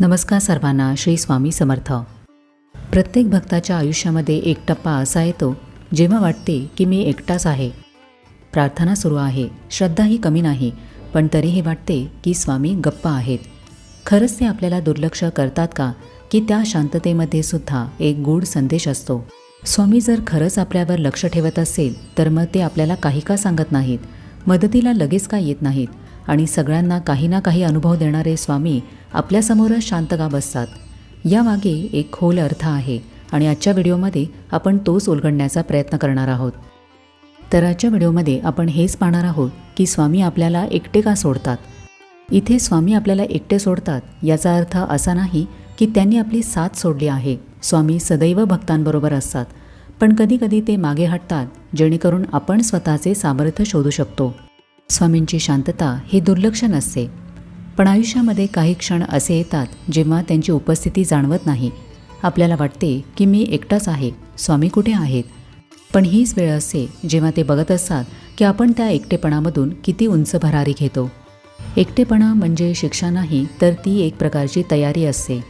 नमस्कार सर्वांना श्री स्वामी समर्थ. प्रत्येक भक्ताच्या आयुष्यामध्ये एक टप्पा असा येतो जेव्हा वाटते की मी एकटाच आहे. प्रार्थना सुरू आहे. श्रद्धाही कमी नाही पण तरीही वाटते की स्वामी गप्पा आहेत. खरंच ते आपल्याला दुर्लक्ष करतात का? की त्या शांततेमध्ये सुद्धा एक गूढ संदेश असतो. स्वामी जर खरंच आपल्यावर लक्ष ठेवत असेल तर मग ते आपल्याला काही का सांगत नाहीत? मदतीला लगेच का येत नाहीत? आणि सगळ्यांना काही ना काही अनुभव देणारे स्वामी आपल्यासमोरच शांत का बसतात. यामागे एक खोल अर्थ आहे आणि आजच्या व्हिडिओमध्ये आपण तोच उलगडण्याचा प्रयत्न करणार आहोत. तर आजच्या व्हिडिओमध्ये आपण हेच पाहणार आहोत की स्वामी आपल्याला एकटे का सोडतात? इथे स्वामी आपल्याला एकटे सोडतात याचा अर्थ असा नाही की त्यांनी आपली साथ सोडली आहे. स्वामी सदैव भक्तांबरोबर असतात. पण कधीकधी ते मागे हटतात जेणेकरून आपण स्वतःचे सामर्थ्य शोधू शकतो. स्वामींची शांतता ही दुर्लक्ष नसते. पण आयुष्यामध्ये काही क्षण असे येतात जेव्हा त्यांची उपस्थिती जाणवत नाही. आपल्याला वाटते की मी एकटाच आहे स्वामी कुठे आहेत? पण हीच वेळ असते जेव्हा ते बघत असतात की आपण त्या एकटेपणामधून किती उंच भरारी घेतो. एकटेपणा म्हणजे शिक्षा नाही तर ती एक प्रकारची तयारी असते.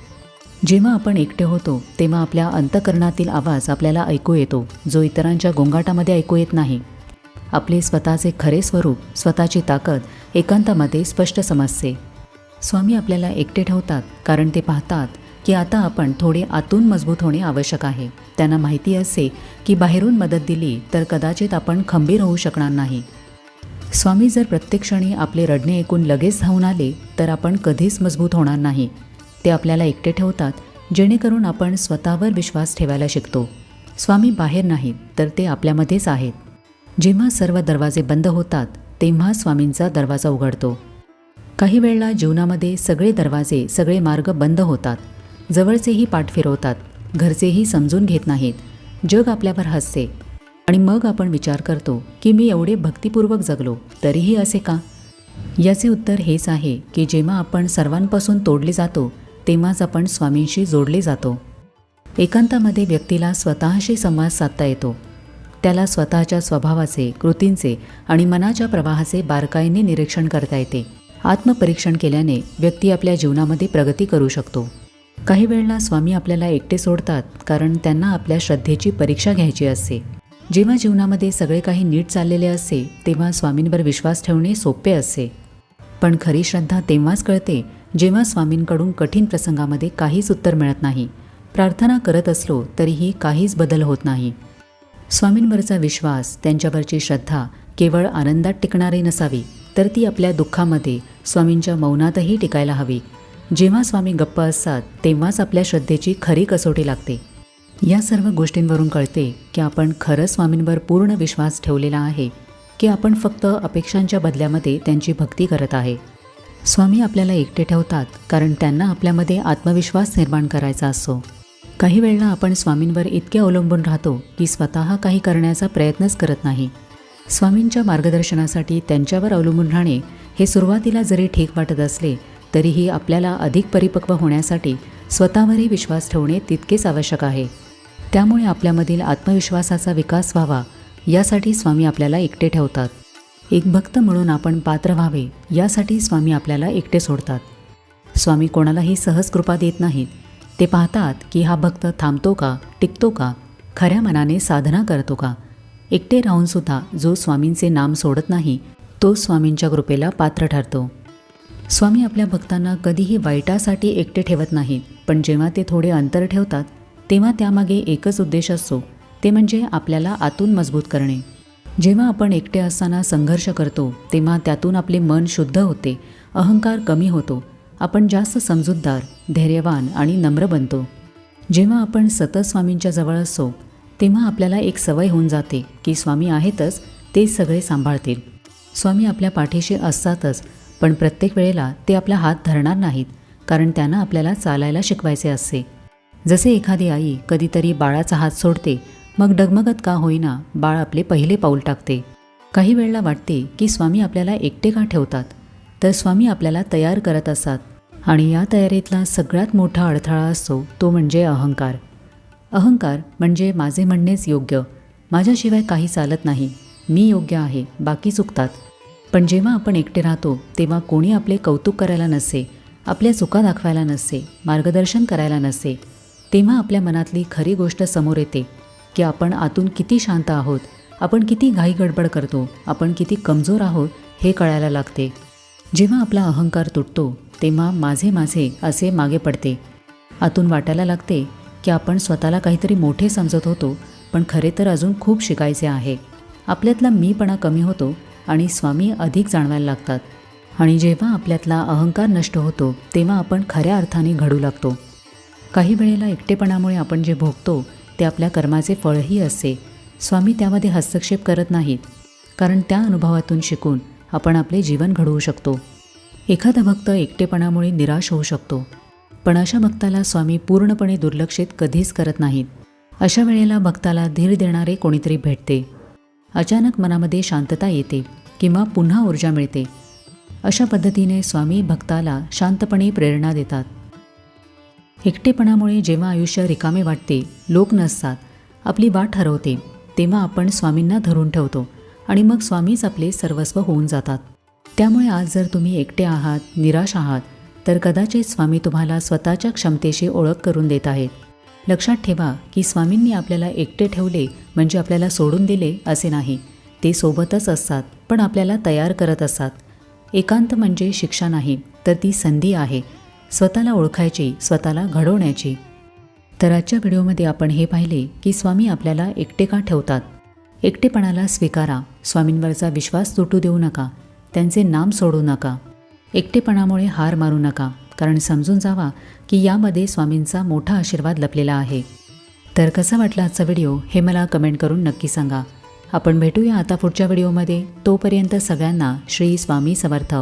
जेव्हा आपण एकटे होतो तेव्हा आपल्या अंतकरणातील आवाज आपल्याला ऐकू येतो जो इतरांच्या गोंगाटामध्ये ऐकू येत नाही. आपले स्वतःचे खरे स्वरूप स्वतःची ताकद एकांतामध्ये स्पष्ट समजते. स्वामी आपल्याला एकटे ठेवतात कारण ते पाहतात की आता आपण थोडे आतून मजबूत होणे आवश्यक आहे. त्यांना माहिती असे की बाहेरून मदत दिली तर कदाचित आपण खंबीर होऊ शकणार नाही. स्वामी जर प्रत्येक क्षणी आपले रडणे ऐकून लगेच धावून आले तर आपण कधीच मजबूत होणार नाही. ते आपल्याला एकटे ठेवतात जेणेकरून आपण स्वतःवर विश्वास ठेवायला शिकतो. स्वामी बाहेर नाहीत तर ते आपल्यामध्येच आहेत. जेव्हा सर्व दरवाजे बंद होतात तेव्हा स्वामींचा दरवाजा उघडतो. काही वेळेला जीवनामध्ये सगळे दरवाजे सगळे मार्ग बंद होतात. जवळचेही पाठ फिरवतात. घरचेही समजून घेत नाहीत. जग आपल्यावर हसते. आणि मग आपण विचार करतो की मी एवढे भक्तिपूर्वक जगलो तरीही असे का? याचे उत्तर हेच आहे की जेव्हा आपण सर्वांपासून तोडले जातो तेव्हाच आपण स्वामींशी जोडले जातो. एकांतामध्ये व्यक्तीला स्वतःशी संवाद साधता येतो. त्याला स्वतःच्या स्वभावाचे कृतींचे आणि मनाच्या प्रवाहाचे बारकाईने निरीक्षण करता येते. आत्मपरीक्षण केल्याने व्यक्ती आपल्या जीवनामध्ये प्रगती करू शकतो. काही वेळेला स्वामी आपल्याला एकटे सोडतात कारण त्यांना आपल्या श्रद्धेची परीक्षा घ्यायची असते. जेव्हा जीवनामध्ये सगळे काही नीट चाललेले असते तेव्हा स्वामींवर विश्वास ठेवणे सोपे असते. पण खरी श्रद्धा तेव्हाच कळते जेव्हा स्वामींकडून कठीण प्रसंगामध्ये काहीच उत्तर मिळत नाही. प्रार्थना करत असलो तरीही काहीच बदल होत नाही. स्वामींवरचा विश्वास त्यांच्यावरची श्रद्धा केवळ आनंदात टिकणारी नसावी तर ती आपल्या दुःखामध्ये स्वामींच्या मौनातही टिकायला हवी. जेव्हा स्वामी गप्प असतात तेव्हाच आपल्या श्रद्धेची खरी कसोटी लागते. या सर्व गोष्टींवरून कळते की आपण खरं स्वामींवर पूर्ण विश्वास ठेवलेला आहे की आपण फक्त अपेक्षांच्या बदल्यामध्ये त्यांची भक्ती करत आहे. स्वामी आपल्याला एकटे ठेवतात कारण त्यांना आपल्यामध्ये आत्मविश्वास निर्माण करायचा असतो. काही वेळेला आपण स्वामींवर इतके अवलंबून राहतो की स्वतः काही करण्याचा प्रयत्नच करत नाही. स्वामींच्या मार्गदर्शनासाठी त्यांच्यावर अवलंबून राहणे हे सुरुवातीला जरी ठीक वाटत असले तरीही आपल्याला अधिक परिपक्व होण्यासाठी स्वतःवरही विश्वास ठेवणे तितकेच आवश्यक आहे. त्यामुळे आपल्यामधील आत्मविश्वासाचा विकास व्हावा यासाठी स्वामी आपल्याला एकटे ठेवतात. एक भक्त म्हणून आपण पात्र व्हावे यासाठी स्वामी आपल्याला एकटे सोडतात. स्वामी कोणालाही सहज कृपा देत नाहीत ते पाहतात की हा भक्त थांबतो का टिकतो का खऱ्या मनाने साधना करतो का? एकटे राहूनसुद्धा जो स्वामींचे नाम सोडत नाही तो स्वामींच्या कृपेला पात्र ठरतो. स्वामी आपल्या भक्तांना कधीही वाईटासाठी एकटे ठेवत नाहीत पण जेव्हा ते थोडे अंतर ठेवतात तेव्हा त्यामागे एकच उद्देश असतो ते म्हणजे आपल्याला आतून मजबूत करणे. जेव्हा आपण एकटे असताना संघर्ष करतो तेव्हा त्यातून आपले मन शुद्ध होते अहंकार कमी होतो आपण जास्त समजूतदार धैर्यवान आणि नम्र बनतो. जेव्हा आपण सतत स्वामींच्या जवळ असतो तेव्हा आपल्याला एक सवय होऊन जाते की स्वामी आहेतच ते सगळे सांभाळतील. स्वामी आपल्या पाठीशी असतातच पण प्रत्येक वेळेला ते आपला हात धरणार नाहीत कारण त्यांना आपल्याला चालायला शिकवायचे असते. जसे एखादी आई कधीतरी बाळाचा हात सोडते मग डगमगत का होईना बाळ आपले पहिले पाऊल टाकते. काही वेळेला वाटते की स्वामी आपल्याला एकटे का ठेवतात? तर स्वामी आपल्याला तयार करत असतात. आणि या तयारीतला सगळ्यात मोठा अडथळा असतो तो म्हणजे अहंकार. अहंकार म्हणजे माझे म्हणणेच योग्य. माझ्याशिवाय काही चालत नाही. मी योग्य आहे बाकी चुकतात. पण जेव्हा आपण एकटे राहतो तेव्हा कोणी आपले कौतुक करायला नसे आपल्या चुका दाखवायला नसते मार्गदर्शन करायला नसते तेव्हा आपल्या मनातली खरी गोष्ट समोर येते की आपण आतून किती शांत आहोत आपण किती घाई गडबड करतो आपण किती कमजोर आहोत हे कळायला लागते. जेव्हा आपला अहंकार तुटतो तेव्हा माझे माझे असे मागे पडते. आतून वाटायला लागते की आपण स्वतःला काहीतरी मोठे समजत होतो पण खरे तर अजून खूप शिकायचे आहे. आपल्यातला मीपणा कमी होतो आणि स्वामी अधिक जाणवायला लागतात. आणि जेव्हा आपल्यातला अहंकार नष्ट होतो तेव्हा आपण खऱ्या अर्थाने घडू लागतो. काही वेळेला एकटेपणामुळे आपण जे भोगतो ते आपल्या कर्माचे फळही असते. स्वामी त्यामध्ये हस्तक्षेप करत नाहीत. कारण त्या अनुभवातून शिकून आपण आपले जीवन घडवू शकतो. एखादा भक्त एकटेपणामुळे निराश होऊ शकतो. पण अशा भक्ताला स्वामी पूर्णपणे दुर्लक्षित कधीच करत नाहीत. अशा वेळेला भक्ताला धीर देणारे कोणीतरी भेटते. अचानक मनामध्ये शांतता येते किंवा पुन्हा ऊर्जा मिळते. अशा पद्धतीने स्वामी भक्ताला शांतपणे प्रेरणा देतात. एकटेपणामुळे जेव्हा आयुष्य रिकामे वाटते लोक नसतात आपली वाट ठरवते तेव्हा आपण स्वामींना धरून ठेवतो आणि मग स्वामीच आपले सर्वस्व होऊन जातात. त्यामुळे आज जर तुम्ही एकटे आहात निराश आहात तर कदाचित स्वामी तुम्हाला स्वतःच्या क्षमतेशी ओळख करून देत आहेत. लक्षात ठेवा की स्वामींनी आपल्याला एकटे ठेवले म्हणजे आपल्याला सोडून दिले असे नाही. ते सोबतच असतात पण आपल्याला तयार करत असतात. एकांत म्हणजे शिक्षा नाही तर ती संधी आहे. स्वतःला ओळखायची स्वतःला घडवण्याची. तर आजच्या व्हिडिओमध्ये आपण हे पाहिले की स्वामी आपल्याला एकटे का ठेवतात? एकटेपणाला स्वीकारा. स्वामींवरचा विश्वास तुटू देऊ नका. त्यांचे नाम सोडू नका. एकटेपणामुळे हार मारू नका कारण समजून जावा की यामध्ये स्वामींचा मोठा आशीर्वाद लपलेला आहे. तर कसा वाटला आजचा व्हिडिओ हे मला कमेंट करून नक्की सांगा. आपण भेटूया आता पुढच्या व्हिडिओमध्ये. तोपर्यंत सगळ्यांना श्री स्वामी समर्थ.